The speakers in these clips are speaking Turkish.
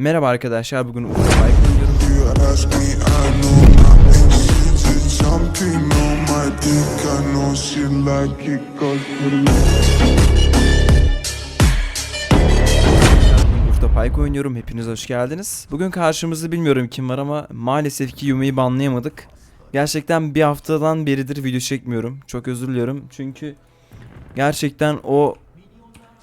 Merhaba arkadaşlar bugün Ufuk Pike oynuyorum. Hepiniz hoş geldiniz. Bugün karşımızda bilmiyorum kim var ama maalesef ki Yumi'yi banlayamadık. Gerçekten bir haftadan beridir video çekmiyorum. Çok özür diliyorum. Çünkü gerçekten o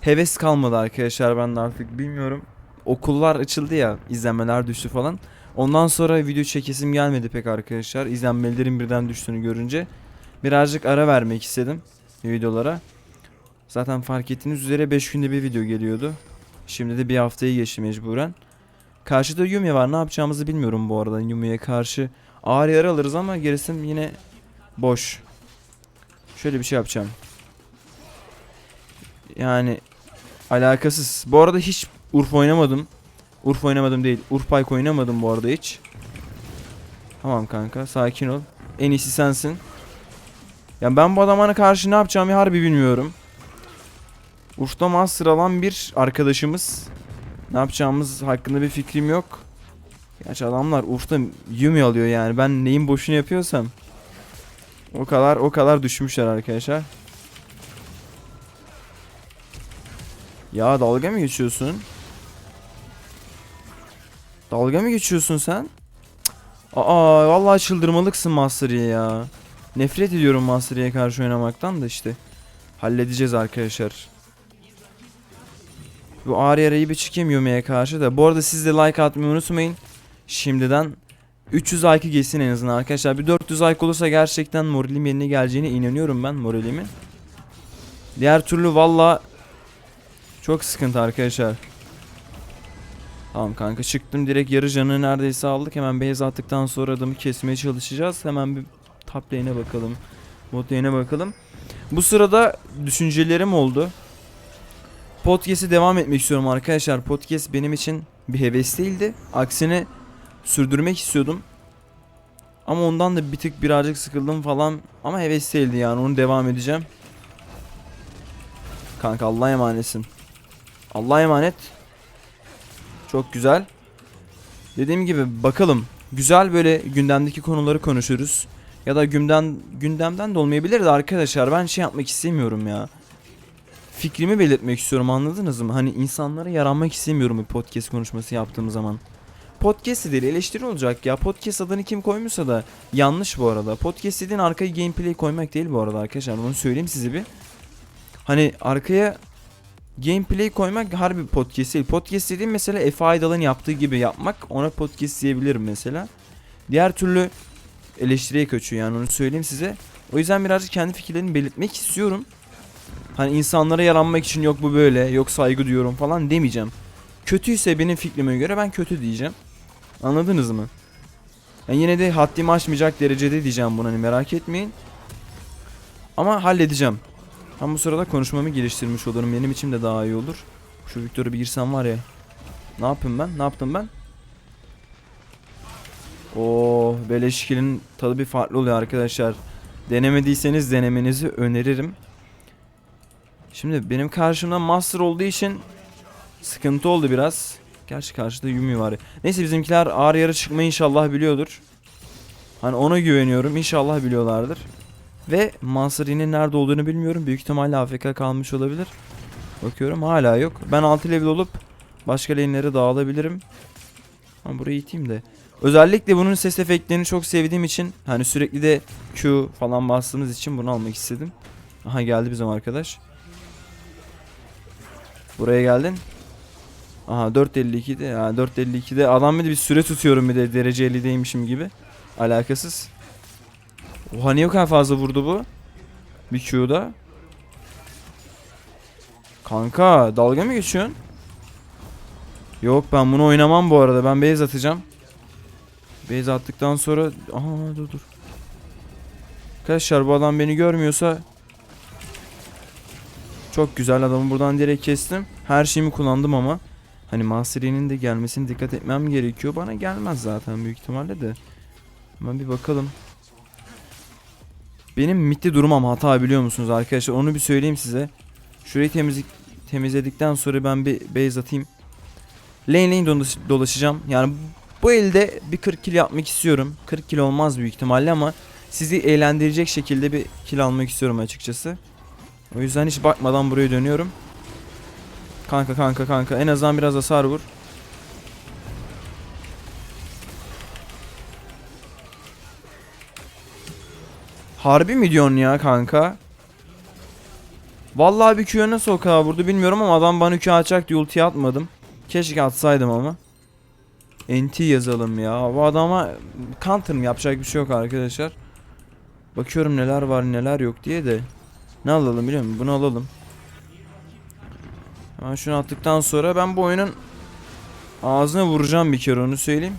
heves kalmadı arkadaşlar ben de artık bilmiyorum. Okullar açıldı ya izlenmeler düştü falan. Ondan sonra video çekesim gelmedi pek arkadaşlar. İzlenmelerin birden düştüğünü görünce. Birazcık ara vermek istedim videolara. Zaten fark ettiğiniz üzere 5 günde bir video geliyordu. Şimdi de bir haftayı geçti mecburen. Karşıda Yumi var. Ne yapacağımızı bilmiyorum bu arada. Yumi'ye karşı ağır yara alırız ama gerisi yine boş. Şöyle bir şey yapacağım. Yani alakasız. Bu arada hiç Urf oynamadım. Urf oynamadım değil. Urfpike oynamadım bu arada hiç. Tamam kanka sakin ol. En iyisi sensin. Ya ben bu adamana karşı ne yapacağımı harbi bilmiyorum. Urf'ta master alan bir arkadaşımız. Ne yapacağımız hakkında bir fikrim yok. Gerçi adamlar Urf'ta Yumi alıyor yani. Ben neyin boşunu yapıyorsam. O kadar o kadar düşmüşler arkadaşlar. Ya dalga mı geçiyorsun? Dalga mı geçiyorsun sen? Aa vallahi çıldırmalıksın Master Yi ya. Nefret ediyorum Master Yi'ye karşı oynamaktan da işte. Halledeceğiz arkadaşlar. Bu ağır yarayı bir çıkayım Yumi'ye karşı da. Bu arada siz de like atmayı unutmayın. Şimdiden 300 like geçsin en azından arkadaşlar. Bir 400 like olursa gerçekten moralim yerine geleceğine inanıyorum ben moralimin. Diğer türlü valla çok sıkıntı arkadaşlar. Tamam kanka çıktım direkt yarı canı neredeyse aldık. Hemen base attıktan sonra adamı kesmeye çalışacağız. Hemen bir top lane'e bakalım. Bot lane'e bakalım. Bu sırada düşüncelerim oldu. Podcast'e devam etmek istiyorum arkadaşlar. Podcast benim için bir heves değildi. Aksine sürdürmek istiyordum. Ama ondan da bir tık birazcık sıkıldım falan. Ama heves değildi yani onu devam edeceğim. Kanka Allah'a emanetsin. Allah'a emanet. Çok güzel. Dediğim gibi bakalım. Güzel böyle gündemdeki konuları konuşuruz. Ya da gündem gündemden de olmayabilir de arkadaşlar ben şey yapmak istemiyorum ya. Fikrimi belirtmek istiyorum anladınız mı? Hani insanlara yaranmak istemiyorum bir podcast konuşması yaptığım zaman. Podcast değil eleştiri olacak ya. Podcast adını kim koymuşsa da yanlış bu arada. Podcast dediğin arkaya gameplay koymak değil bu arada arkadaşlar. Onu söyleyeyim size bir. Hani arkaya gameplay koymak harbi podcast değil. Podcast dediğim mesela Efe Aydal'ın yaptığı gibi yapmak. Ona podcast diyebilirim mesela. Diğer türlü eleştiriye kaçıyor yani onu söyleyeyim size. O yüzden birazcık kendi fikirlerimi belirtmek istiyorum. Hani insanlara yaranmak için yok bu böyle, yok saygı duyuyorum falan demeyeceğim. Kötüyse benim fikrime göre ben kötü diyeceğim. Anladınız mı? Yani yine de haddimi aşmayacak derecede diyeceğim bunu hani merak etmeyin. Ama halledeceğim. Ben bu sırada konuşmamı geliştirmiş olurum. Benim için de daha iyi olur. Şu Victor'a bir girsem var ya. Ne yapayım ben? Ne yaptım ben? Oo, beleşkilin tadı bir farklı oluyor arkadaşlar. Denemediyseniz denemenizi öneririm. Şimdi benim karşımda Master olduğu için sıkıntı oldu biraz. Gerçi karşıda Yumi var. Neyse bizimkiler ağır yarı çıkmayı inşallah biliyordur. Hani ona güveniyorum. İnşallah biliyorlardır. Ve Mansuri'nin nerede olduğunu bilmiyorum. Büyük ihtimalle AFK kalmış olabilir. Bakıyorum hala yok. Ben 6 level olup başka lane'lere dağılabilirim. Ama burayı iteyim de. Özellikle bunun ses efektlerini çok sevdiğim için hani sürekli de Q falan bastığımız için bunu almak istedim. Aha geldi bizim arkadaş. Buraya geldin. Aha 4.52'de ya 4.52'de adam bir de bir süre tutuyorum bir de derece 50'deymişim gibi. Alakasız. Oha niye o kadar fazla vurdu bu? Bir Q'da. Kanka dalga mı geçiyorsun? Yok ben bunu oynamam bu arada. Ben base atacağım. Base attıktan sonra... Aha dur dur. Arkadaşlar bu adam beni görmüyorsa... Çok güzel adamı buradan direkt kestim. Her şeyimi kullandım ama. Hani Mastery'nin de gelmesine dikkat etmem gerekiyor. Bana gelmez zaten büyük ihtimalle de. Hemen bir bakalım. Benim midde durmam hata biliyor musunuz arkadaşlar? Onu bir söyleyeyim size. Şurayı temizlik temizledikten sonra ben bir base atayım. Lane lane dolaş- dolaşacağım. Yani bu elde bir 40 kill yapmak istiyorum. 40 kill olmaz büyük ihtimalle ama sizi eğlendirecek şekilde bir kill almak istiyorum açıkçası. O yüzden hiç bakmadan buraya dönüyorum. Kanka kanka kanka en azından biraz hasar vur. Harbi mi diyorsun ya kanka? Vallahi bir Q'ya nasıl o kadar vurdu bilmiyorum ama adam bana Q atacak diye ulti atmadım. Keşke atsaydım ama. NT yazalım ya. Bu adama counter mı yapacak bir şey yok arkadaşlar. Bakıyorum neler var neler yok diye de. Ne alalım biliyor musun? Bunu alalım. Hemen şunu attıktan sonra ben bu oyunun ağzına vuracağım bir kere onu söyleyeyim.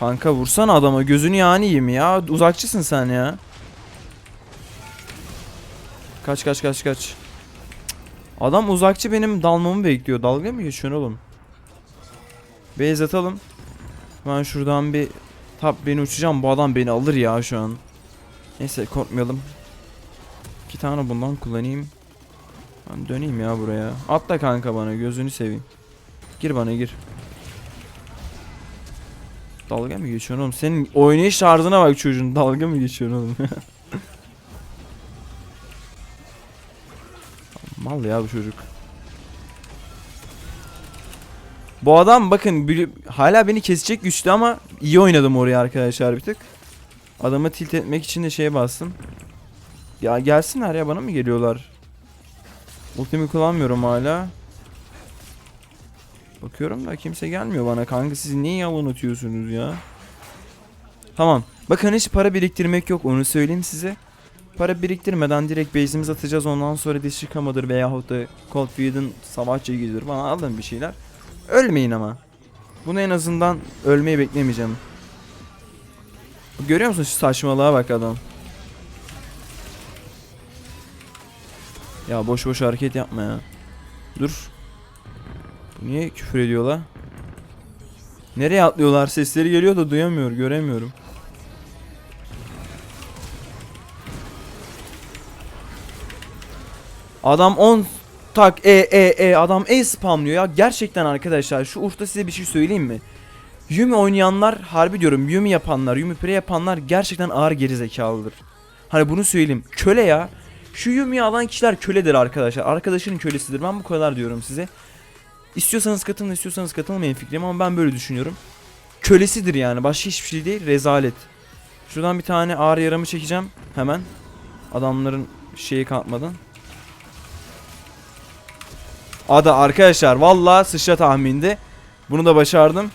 Kanka vursana adama gözünü yani yiyeyim ya. Uzakçısın sen ya. Kaç kaç kaç kaç. Adam uzakçı benim dalmamı bekliyor. Dalga mı geçiyorsun oğlum? Base atalım. Ben şuradan bir tap beni uçacağım. Bu adam beni alır ya şu an. Neyse korkmayalım. İki tane bundan kullanayım. Ben döneyim ya buraya. Atla kanka bana gözünü seveyim. Gir bana gir. Dalga mı geçiyorsun oğlum? Senin oynayış tarzına bak çocuğun. Dalga mı geçiyorsun oğlum? Mal ya bu çocuk. Bu adam bakın hala beni kesecek güçlü ama iyi oynadım oraya arkadaşlar bir tık. Adamı tilt etmek için de şeye bastım. Ya gelsinler ya bana mı geliyorlar? Ultimi kullanmıyorum hala. Bakıyorum da kimse gelmiyor bana. Kanka siz niye yalan atıyorsunuz ya? Tamam. Bakın hiç para biriktirmek yok onu söyleyeyim size. Para biriktirmeden direkt base'imizi atacağız ondan sonra Dishikamadır veyahut da Coldfield'ın savaşçı gidiyor falan alın bir şeyler. Ölmeyin ama. Bunu en azından ölmeyi beklemeyeceğim. Görüyor musun şu saçmalığa bak adam. Ya boş boş hareket yapma ya. Dur. Niye küfür ediyorlar? Nereye atlıyorlar? Sesleri geliyor da duyamıyor, göremiyorum. Adam 10 tak e e e adam e spamlıyor ya. Gerçekten arkadaşlar şu Urf'ta size bir şey söyleyeyim mi? Yumi oynayanlar harbi diyorum Yumi yapanlar Yumi pre yapanlar gerçekten ağır geri zekalıdır. Hani bunu söyleyeyim. Köle ya. Şu Yumi'yi alan kişiler köledir arkadaşlar. Arkadaşının kölesidir. Ben bu kadar diyorum size. İstiyorsanız katılın istiyorsanız katılmayın fikrim ama ben böyle düşünüyorum. Kölesidir yani başka hiçbir şey değil rezalet. Şuradan bir tane ağır yaramı çekeceğim hemen. Adamların şeyi kalkmadan. Ada arkadaşlar valla sıçra tahmindi. Bunu da başardım.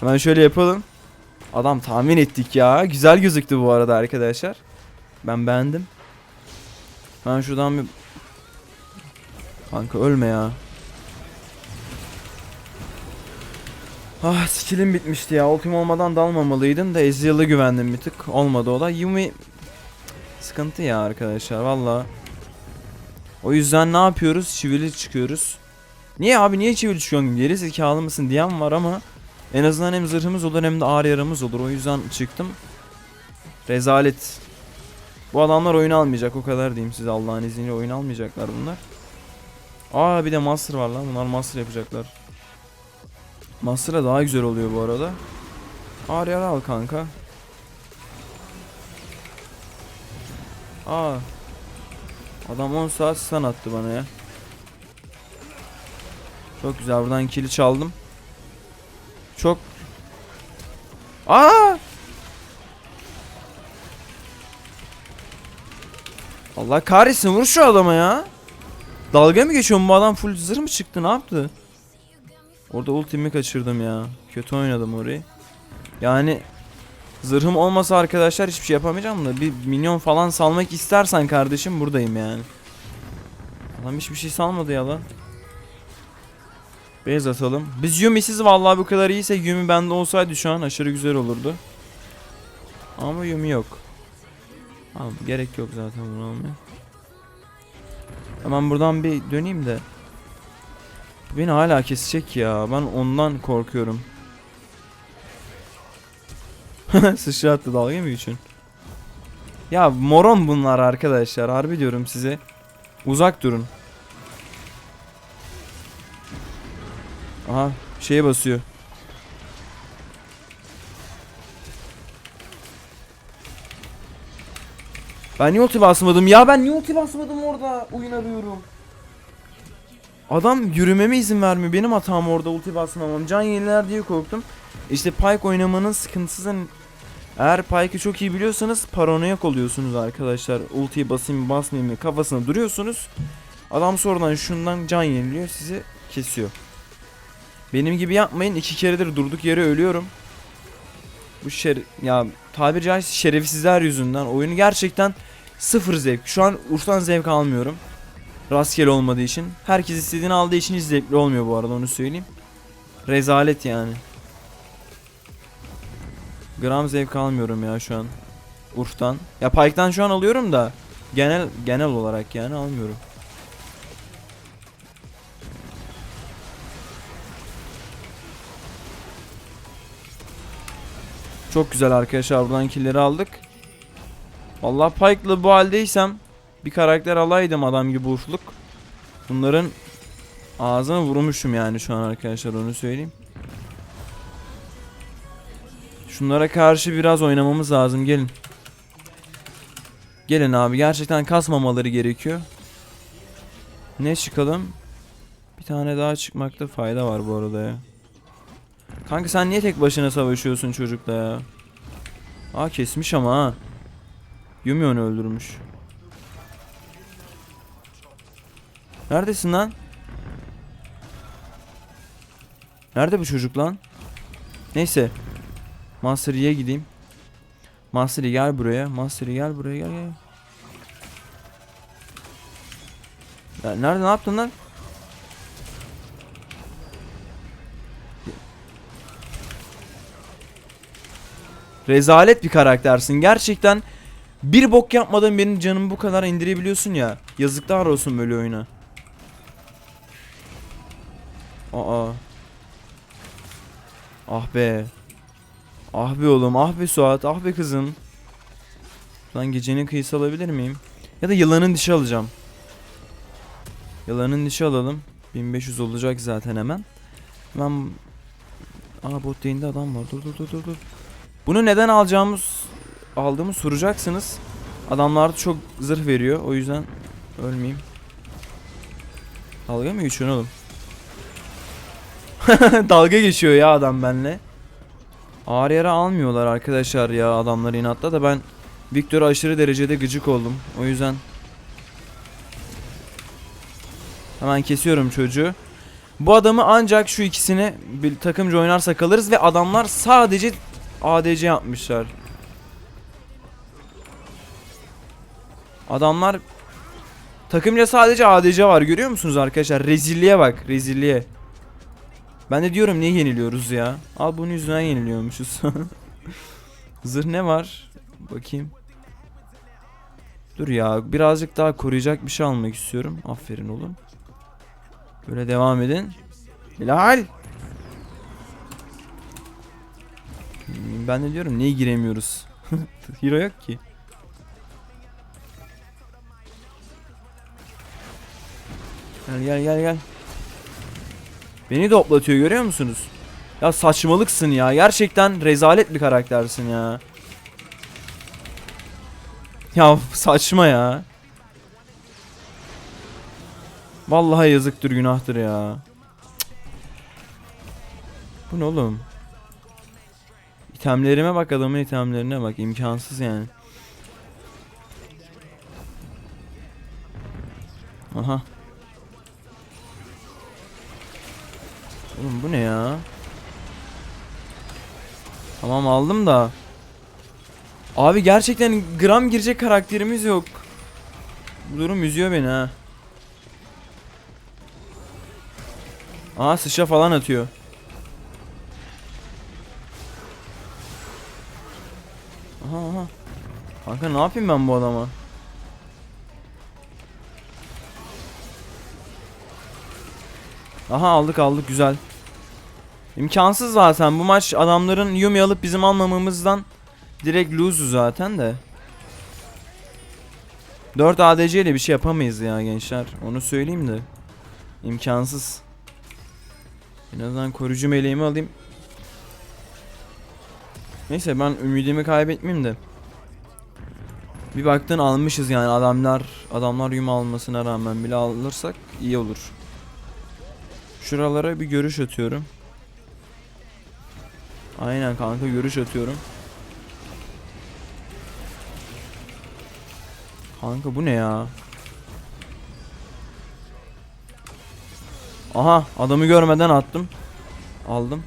Hemen şöyle yapalım. Adam tahmin ettik ya. Güzel gözüktü bu arada arkadaşlar. Ben beğendim. Ben şuradan bir... Kanka ölme ya. Ah skillim bitmişti ya. Ultim olmadan dalmamalıydım da Ezreal'a güvendim bir tık. Olmadı o da. Yumi... Sıkıntı ya arkadaşlar valla. O yüzden ne yapıyoruz? Çivili çıkıyoruz. Niye abi niye çivili çıkıyorsun? Geri zekalı mısın diyen var ama en azından hem zırhımız olur hem de ağır yaramız olur. O yüzden çıktım. Rezalet. Bu adamlar oyun almayacak o kadar diyeyim size Allah'ın izniyle oyun almayacaklar bunlar. Aa bir de master var lan bunlar master yapacaklar. Master'a daha güzel oluyor bu arada. Ağır al kanka. Aa. Adam 10 saat stun attı bana ya. Çok güzel buradan kili çaldım. Çok Aa! Allah kahretsin vur şu adama ya. Dalga mı geçiyorsun bu adam full zırh mı çıktı ne yaptı? Orada ultimi kaçırdım ya. Kötü oynadım orayı. Yani zırhım olmasa arkadaşlar hiçbir şey yapamayacağım da bir minyon falan salmak istersen kardeşim buradayım yani. Adam hiçbir şey salmadı ya lan. Beyaz atalım. Biz Yumi'siz vallahi bu kadar iyiyse Yumi bende olsaydı şu an aşırı güzel olurdu. Ama Yumi yok. Tamam gerek yok zaten bunu almaya. Hemen buradan bir döneyim de. Beni hala kesecek ya. Ben ondan korkuyorum. Sıçrattı dalga mı için? Ya moron bunlar arkadaşlar. Harbi diyorum size. Uzak durun. Aha şeye basıyor. Ben niye ulti basmadım ya ben niye ulti basmadım orada oyun arıyorum. Adam yürümeme izin vermiyor benim hatam orada ulti basmamam can yeniler diye korktum. İşte Pyke oynamanın sıkıntısı da- eğer Pyke'ı çok iyi biliyorsanız paranoyak oluyorsunuz arkadaşlar. Ultiyi basayım basmayayım mı kafasına duruyorsunuz. Adam sonradan şundan can yeniliyor sizi kesiyor. Benim gibi yapmayın iki keredir durduk yere ölüyorum. Bu şer ya tabiri caizse şerefsizler yüzünden oyunu gerçekten sıfır zevk. Şu an Urf'tan zevk almıyorum. Rastgele olmadığı için. Herkes istediğini aldığı için zevkli olmuyor bu arada onu söyleyeyim. Rezalet yani. Gram zevk almıyorum ya şu an. Urf'tan. Ya Pike'tan şu an alıyorum da genel genel olarak yani almıyorum. Çok güzel arkadaşlar buradan killleri aldık. Vallahi Pike'lı bu haldeysem bir karakter alaydım adam gibi urfluk. Bunların ağzına vurmuşum yani şu an arkadaşlar onu söyleyeyim. Şunlara karşı biraz oynamamız lazım gelin. Gelin abi gerçekten kasmamaları gerekiyor. Ne çıkalım? Bir tane daha çıkmakta fayda var bu arada ya. Kanka sen niye tek başına savaşıyorsun çocukla ya? Aa kesmiş ama ha. Yumi onu öldürmüş. Neredesin lan? Nerede bu çocuk lan? Neyse. Master Yi'ye gideyim. Master Yi gel buraya. Master Yi gel buraya gel gel. Ya nerede ne yaptın lan? Rezalet bir karaktersin. Gerçekten bir bok yapmadan benim canımı bu kadar indirebiliyorsun ya. Yazıklar olsun böyle oyuna. Aa. Ah be. Ah be oğlum, ah be Suat, ah be kızım. Lan gecenin kıyısı alabilir miyim? Ya da yılanın dişi alacağım. Yılanın dişi alalım. 1500 olacak zaten hemen. Hemen... Aa bot lane'de adam var. Dur dur dur dur dur. Bunu neden alacağımız aldığımı soracaksınız. Adamlar çok zırh veriyor. O yüzden ölmeyeyim. Dalga mı geçiyorsun oğlum? Dalga geçiyor ya adam benle. Ağır yara almıyorlar arkadaşlar ya adamlar inatla da ben Victor'a aşırı derecede gıcık oldum. O yüzden Hemen kesiyorum çocuğu. Bu adamı ancak şu ikisini bir takımca oynarsak alırız ve adamlar sadece ADC yapmışlar. Adamlar takımca sadece ADC var görüyor musunuz arkadaşlar? Rezilliğe bak rezilliğe. Ben de diyorum niye yeniliyoruz ya? Al bunun yüzünden yeniliyormuşuz. Zırh ne var? Bakayım. Dur ya birazcık daha koruyacak bir şey almak istiyorum. Aferin oğlum. Böyle devam edin. Helal. Ben de diyorum niye giremiyoruz? Hero yok ki. Gel gel gel gel. Beni de hoplatıyor görüyor musunuz? Ya saçmalıksın ya. Gerçekten rezalet bir karaktersin ya. Ya saçma ya. Vallahi yazıktır günahtır ya. Cık. Bu ne oğlum? İtemlerime bak adamın itemlerine bak imkansız yani. Aha. Oğlum bu ne ya? Tamam aldım da. Abi gerçekten gram girecek karakterimiz yok. Bu durum üzüyor beni ha. Aa sıçra falan atıyor. Kanka ne yapayım ben bu adama? Aha aldık aldık güzel. İmkansız zaten bu maç adamların Yumi alıp bizim almamamızdan direkt lose zaten de. 4 ADC ile bir şey yapamayız ya gençler. Onu söyleyeyim de. İmkansız. En azından koruyucu meleğimi alayım. Neyse ben ümidimi kaybetmeyeyim de. Bir baktın almışız yani adamlar adamlar yum almasına rağmen bile alırsak iyi olur. Şuralara bir görüş atıyorum. Aynen kanka görüş atıyorum. Kanka bu ne ya? Aha adamı görmeden attım. Aldım.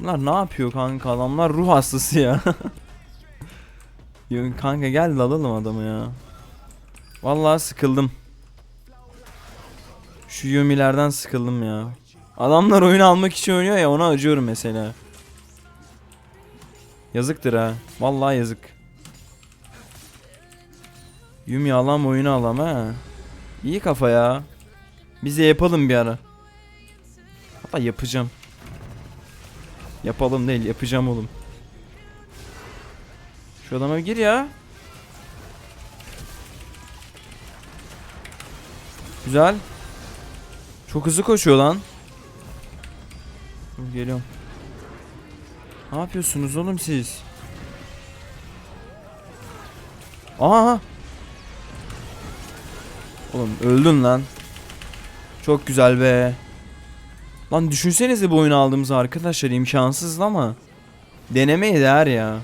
Bunlar ne yapıyor kanka? Adamlar ruh hastası ya. Kanka gel de alalım adamı ya. Vallahi sıkıldım. Şu Yumi'lerden sıkıldım ya. Adamlar oyunu almak için oynuyor ya ona acıyorum mesela. Yazıktır ha. Vallahi yazık. Yumi alam oyunu alam ha. İyi kafa ya. Bize yapalım bir ara. Hatta yapacağım. Yapalım değil yapacağım oğlum. Şu adama gir ya. Güzel. Çok hızlı koşuyor lan. Geliyorum. Ne yapıyorsunuz oğlum siz? Aha. Oğlum öldün lan. Çok güzel be. Lan düşünsenize bu oyunu aldığımız arkadaşlar imkansız ama denemeye değer ya.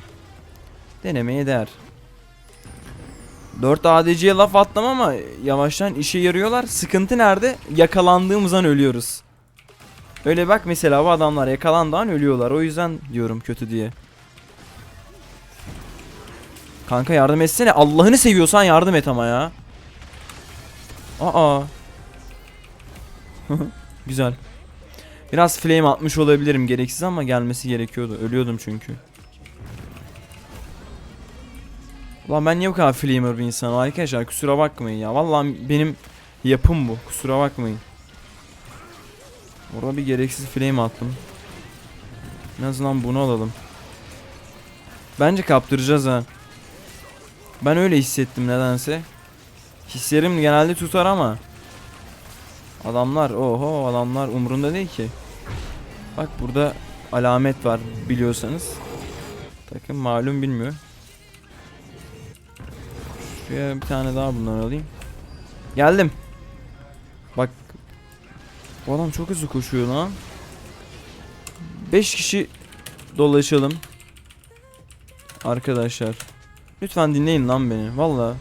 Denemeye değer. 4 ADC'ye laf attım ama yavaştan işe yarıyorlar. Sıkıntı nerede? Yakalandığımız an ölüyoruz. Öyle bak mesela bu adamlar yakalandığı an ölüyorlar. O yüzden diyorum kötü diye. Kanka yardım etsene. Allah'ını seviyorsan yardım et ama ya. Aa. Güzel. Biraz flame atmış olabilirim gereksiz ama gelmesi gerekiyordu. Ölüyordum çünkü. Ulan ben niye bu kadar flamer bir insanım arkadaşlar kusura bakmayın ya. Vallahi benim yapım bu. Kusura bakmayın. Orada bir gereksiz flame attım. En azından bunu alalım. Bence kaptıracağız ha. Ben öyle hissettim nedense. Hislerim genelde tutar ama. Adamlar oho adamlar umurunda değil ki. Bak burada alamet var biliyorsanız. Takım malum bilmiyor. Şuraya bir tane daha bundan alayım. Geldim. Bak. Bu adam çok hızlı koşuyor lan. 5 kişi dolaşalım. Arkadaşlar. Lütfen dinleyin lan beni. Valla.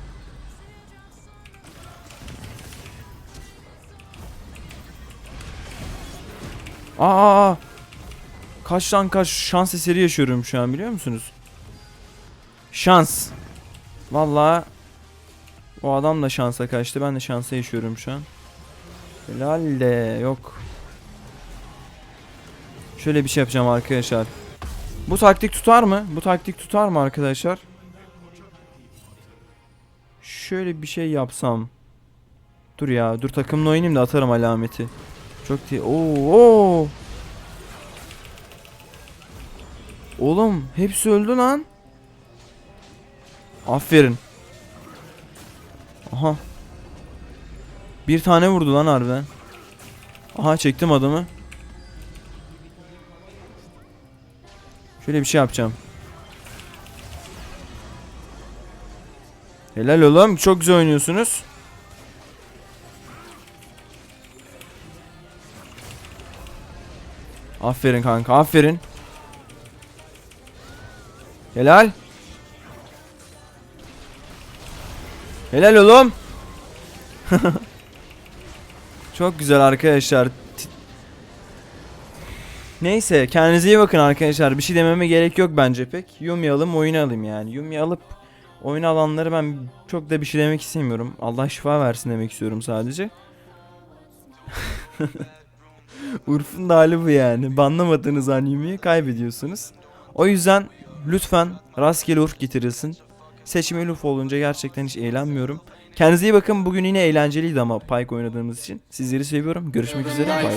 Aa! Kaç lan kaç şans eseri yaşıyorum şu an biliyor musunuz? Şans. Vallahi o adam da şansa kaçtı. Ben de şansa yaşıyorum şu an. Helal de yok. Şöyle bir şey yapacağım arkadaşlar. Bu taktik tutar mı? Bu taktik tutar mı arkadaşlar? Şöyle bir şey yapsam. Dur ya, dur takımla oynayayım da atarım alameti. Çok değil. Oo, oo. Oğlum hepsi öldü lan. Aferin. Aha. Bir tane vurdu lan harbiden. Aha çektim adamı. Şöyle bir şey yapacağım. Helal oğlum. Çok güzel oynuyorsunuz. Aferin kanka. Aferin. Helal. Helal oğlum. Çok güzel arkadaşlar. Neyse kendinize iyi bakın arkadaşlar. Bir şey dememe gerek yok bence pek. Yumi alım oyunu alayım yani. Yumi alıp oyun alanları ben çok da bir şey demek istemiyorum. Allah şifa versin demek istiyorum sadece. Urf'un da hali bu yani. Banlamadığınız an Yumi'yi kaybediyorsunuz. O yüzden lütfen rastgele Urf getirilsin. Seçmeli Urf olunca gerçekten hiç eğlenmiyorum. Kendinize iyi bakın. Bugün yine eğlenceliydi ama Pike oynadığımız için. Sizleri seviyorum. Görüşmek üzere. Bay bay.